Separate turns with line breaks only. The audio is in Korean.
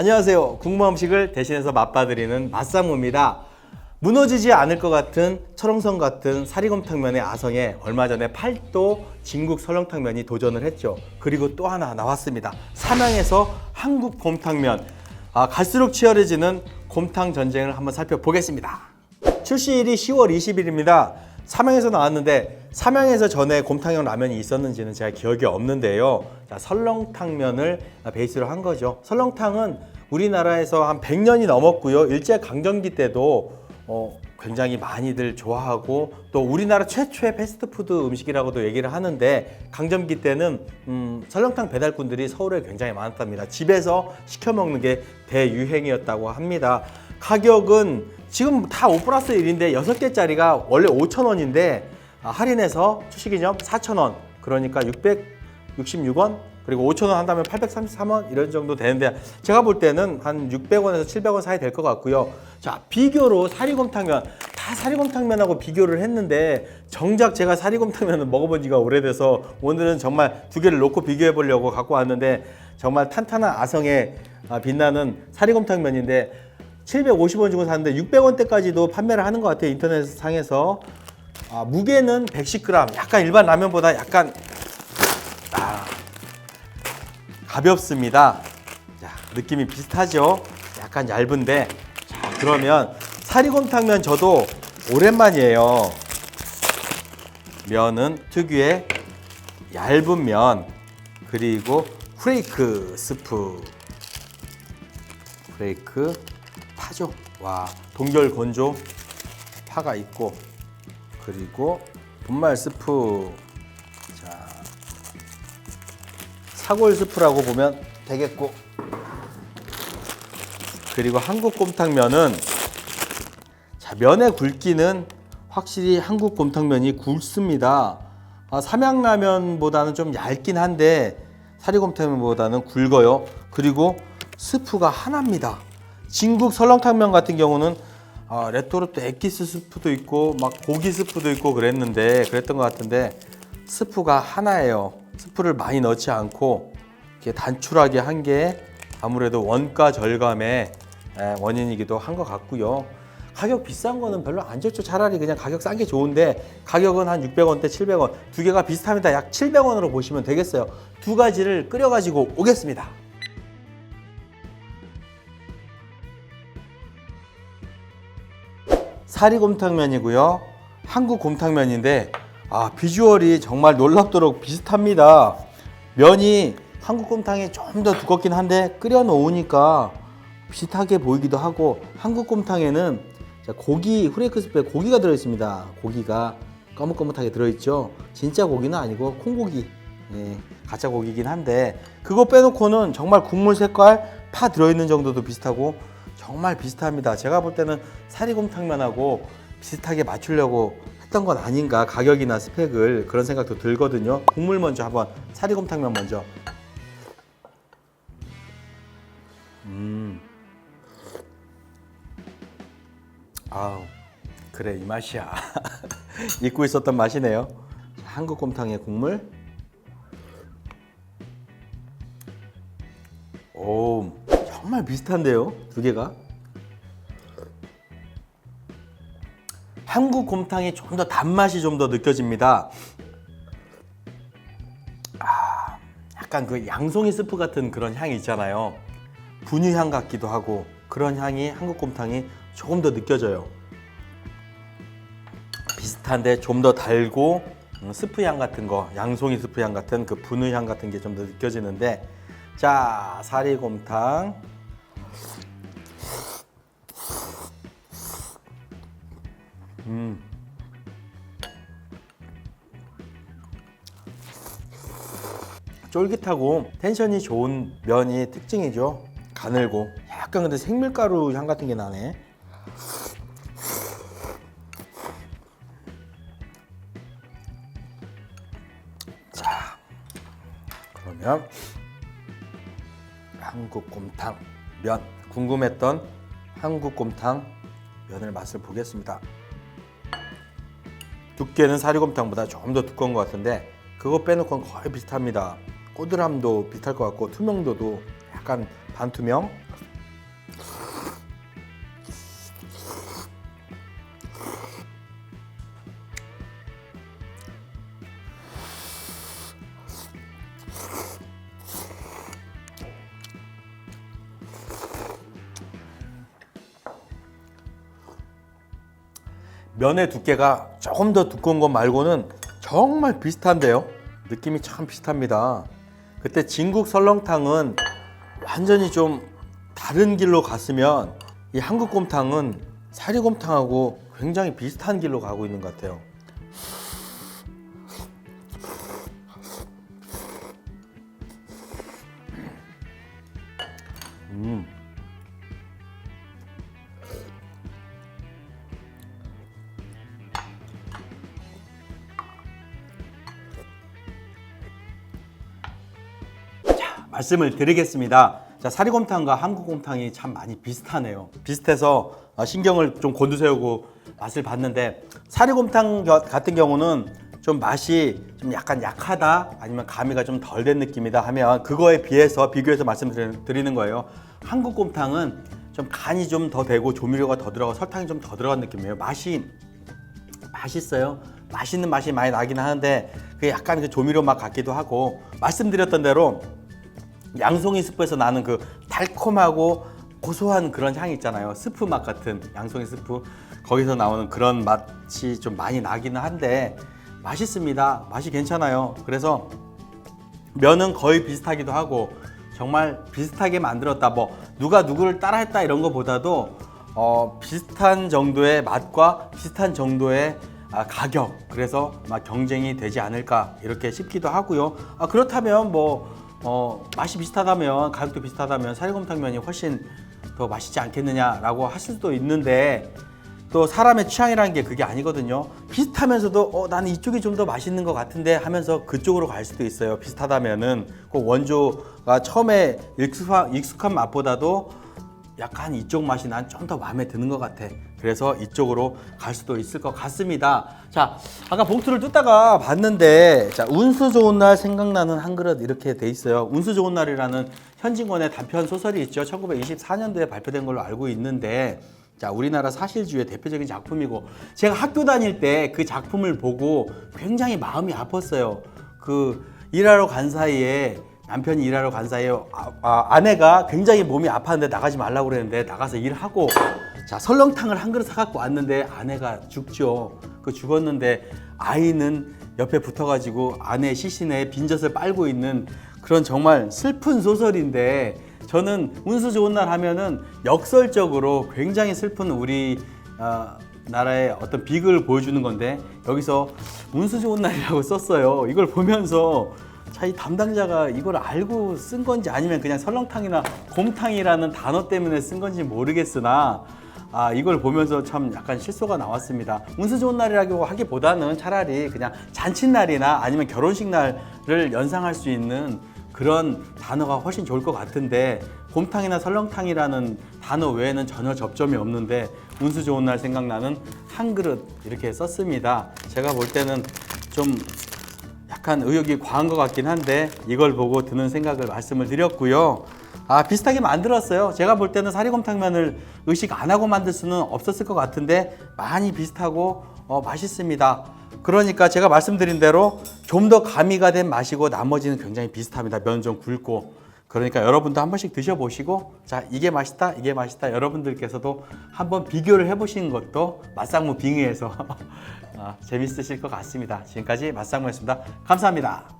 안녕하세요. 궁금한 음식을 대신해서 맛봐드리는 맛상무입니다. 무너지지 않을 것 같은 철옹성 같은 사리곰탕면의 아성에 얼마 전에 팔도 진국 설렁탕면이 도전을 했죠. 그리고 또 하나 나왔습니다. 삼양에서 한국 곰탕면. 아, 갈수록 치열해지는 곰탕 전쟁을 한번 살펴보겠습니다. 출시일이 10월 20일입니다. 삼양에서 나왔는데 삼양에서 전에 곰탕형 라면이 있었는지는 제가 기억이 없는데요. 자, 설렁탕면을 베이스로 한 거죠. 설렁탕은 우리나라에서 한 100년이 넘었고요. 일제 강점기 때도 어, 굉장히 많이들 좋아하고 또 우리나라 최초의 패스트푸드 음식이라고도 얘기를 하는데 강점기 때는 음, 설렁탕 배달꾼들이 서울에 굉장히 많았답니다. 집에서 시켜 먹는 게 대유행이었다고 합니다. 가격은 지금 다 5 플러스 1인데 6개짜리가 원래 5,000원인데 아, 할인해서 출시기념 4,000원 그러니까 666원 그리고 5,000원 한다면 833원 이런 정도 되는데 제가 볼 때는 한 600원에서 700원 사이 될 것 같고요. 자 비교로 사리곰탕면 다 사리곰탕면하고 비교를 했는데 정작 제가 사리곰탕면을 먹어본 지가 오래돼서 오늘은 정말 두 개를 놓고 비교해 보려고 갖고 왔는데 정말 탄탄한 아성에 아, 빛나는 사리곰탕면인데 750원 주고 샀는데 600원대까지도 판매를 하는 것 같아요 인터넷 상에서 아, 무게는 110g 약간 일반 라면보다 약간 아, 가볍습니다. 자, 느낌이 비슷하죠? 약간 얇은데. 자, 그러면 사리곰탕면 저도 오랜만이에요. 면은 특유의 얇은 면 그리고 프레이크 스프. 브레이크 파죠. 와 동결 건조 파가 있고 그리고 분말 스프 자 사골 스프라고 보면 되겠고 그리고 한국 곰탕면은 자 면의 굵기는 확실히 한국 곰탕면이 굵습니다. 아, 삼양라면보다는 좀 얇긴 한데 사리곰탕면보다는 굵어요. 그리고 스프가 하나입니다. 진국 설렁탕면 같은 경우는 아, 레토르 또 엑기스 스프도 있고 막 고기 스프도 있고 그랬는데 그랬던 것 같은데 스프가 하나예요. 스프를 많이 넣지 않고 이렇게 단출하게 한 게 아무래도 원가 절감의 에, 원인이기도 한 것 같고요. 가격 비싼 거는 별로 안 좋죠. 차라리 그냥 가격 싼 게 좋은데 가격은 한 600원대, 700원 두 개가 비슷합니다. 약 700원으로 보시면 되겠어요. 두 가지를 끓여 가지고 오겠습니다. 사리곰탕면이고요. 한국 곰탕면인데 아 비주얼이 정말 놀랍도록 비슷합니다. 면이 한국 곰탕이 좀 더 두껍긴 한데 끓여 놓으니까 비슷하게 보이기도 하고 한국 곰탕에는 자, 고기 후레이크 스프에 고기가 들어 있습니다. 고기가 거뭇거뭇하게 들어 있죠. 진짜 고기는 아니고 콩고기. 예, 가짜 고기긴 한데 그거 빼놓고는 정말 국물 색깔 파 들어 있는 정도도 비슷하고 정말 비슷합니다. 제가 볼 때는 사리곰탕면하고 비슷하게 맞추려고 했던 건 아닌가 가격이나 스펙을 그런 생각도 들거든요. 국물 먼저 한번 사리곰탕면 먼저. 음. 아우 그래 이 맛이야. 잊고 있었던 맛이네요. 한국 곰탕의 국물. 오 정말 비슷한데요 두 개가. 한국 곰탕이 좀 더 단맛이 좀 더 느껴집니다. 아, 약간 그 양송이 스프 같은 그런 향이 있잖아요. 분유향 같기도 하고 그런 향이 한국 곰탕이 조금 더 느껴져요. 비슷한데 좀 더 달고 음, 스프 향 같은 거, 양송이 스프 향 같은 그 분유 향 같은 게 좀 더 느껴지는데 자 사리곰탕 음. 쫄깃하고 텐션이 좋은 면이 특징이죠. 가늘고 약간 근데 생밀가루 향 같은 게 나네. 자, 그러면 한국 곰탕 면 궁금했던 한국 곰탕 면을 맛을 보겠습니다. 두께는 사리곰탕보다 조금 더 두꺼운 것 같은데 그거 빼놓고는 거의 비슷합니다. 꼬들함도 비슷할 것 같고 투명도도 약간 반투명 면의 두께가 조금 더 두꺼운 것 말고는 정말 비슷한데요. 느낌이 참 비슷합니다. 그때 진국 설렁탕은 완전히 좀 다른 길로 갔으면 이 한국 곰탕은 사리곰탕하고 굉장히 비슷한 길로 가고 있는 것 같아요. 음. 말씀을 드리겠습니다. 자, 사리곰탕과 한국곰탕이 참 많이 비슷하네요. 비슷해서 어, 신경을 좀 곤두세우고 맛을 봤는데 사리곰탕 겨- 같은 경우는 좀 맛이 좀 약간 약하다 아니면 가미가 좀 덜 된 느낌이다 하면 그거에 비해서 비교해서 말씀드리는 거예요. 한국곰탕은 좀 간이 좀 더 되고 조미료가 더 들어가고 설탕이 좀 더 들어간 느낌이에요. 맛이 맛있어요. 맛있는 맛이 많이 나긴 하는데 그게 약간 그 조미료 맛 같기도 하고 말씀드렸던 대로 양송이 스프에서 나는 그 달콤하고 고소한 그런 향이 있잖아요. 스프 맛 같은 양송이 스프 거기서 나오는 그런 맛이 좀 많이 나기는 한데 맛있습니다. 맛이 괜찮아요. 그래서 면은 거의 비슷하기도 하고 정말 비슷하게 만들었다. 뭐 누가 누구를 따라했다 이런 것보다도 어, 비슷한 정도의 맛과 비슷한 정도의 아, 가격 그래서 막 경쟁이 되지 않을까 이렇게 싶기도 하고요. 아, 그렇다면 뭐 어, 맛이 비슷하다면 가격도 비슷하다면 사리곰탕면이 훨씬 더 맛있지 않겠느냐라고 하실 수도 있는데 또 사람의 취향이라는 게 그게 아니거든요. 비슷하면서도 어, 나는 이쪽이 좀 더 맛있는 것 같은데 하면서 그쪽으로 갈 수도 있어요. 비슷하다면은 꼭 원조가 처음에 익숙한, 익숙한 맛보다도 약간 이쪽 맛이 난 좀 더 마음에 드는 것 같아. 그래서 이쪽으로 갈 수도 있을 것 같습니다. 자, 아까 봉투를 뜯다가 봤는데, 자, 운수 좋은 날 생각나는 한 그릇 이렇게 돼 있어요. 운수 좋은 날이라는 현진권의 단편 소설이 있죠. 1924년도에 발표된 걸로 알고 있는데, 자, 우리나라 사실주의 대표적인 작품이고, 제가 학교 다닐 때 그 작품을 보고 굉장히 마음이 아팠어요. 그 일하러 간 사이에 남편이 일하러 간 사이에 아, 아, 아내가 굉장히 몸이 아팠는데 나가지 말라고 그랬는데 나가서 일하고 자 설렁탕을 한 그릇 사갖고 왔는데 아내가 죽죠. 그 죽었는데 아이는 옆에 붙어가지고 아내 시신에 빈젖을 빨고 있는 그런 정말 슬픈 소설인데 저는 운수 좋은 날 하면은 역설적으로 굉장히 슬픈 우리 어, 나라의 어떤 비극을 보여주는 건데 여기서 운수 좋은 날이라고 썼어요. 이걸 보면서 자이 담당자가 이걸 알고 쓴 건지 아니면 그냥 설렁탕이나 곰탕이라는 단어 때문에 쓴 건지 모르겠으나 아 이걸 보면서 참 약간 실소가 나왔습니다. 운수 좋은 날이라고 하기보다는 차라리 그냥 잔칫날이나 아니면 결혼식 날을 연상할 수 있는 그런 단어가 훨씬 좋을 것 같은데 곰탕이나 설렁탕이라는 단어 외에는 전혀 접점이 없는데 운수 좋은 날 생각나는 한 그릇 이렇게 썼습니다. 제가 볼 때는 좀 약간 의욕이 과한 것 같긴 한데 이걸 보고 드는 생각을 말씀을 드렸고요. 아 비슷하게 만들었어요. 제가 볼 때는 사리곰탕면을 의식 안 하고 만들 수는 없었을 것 같은데 많이 비슷하고 어, 맛있습니다. 그러니까 제가 말씀드린 대로 좀 더 가미가 된 맛이고 나머지는 굉장히 비슷합니다. 면 좀 굵고 그러니까 여러분도 한 번씩 드셔보시고 자 이게 맛있다 이게 맛있다 여러분들께서도 한번 비교를 해보시는 것도 맛상무 빙의해서 아, 재밌으실 것 같습니다. 지금까지 맛상무였습니다. 감사합니다.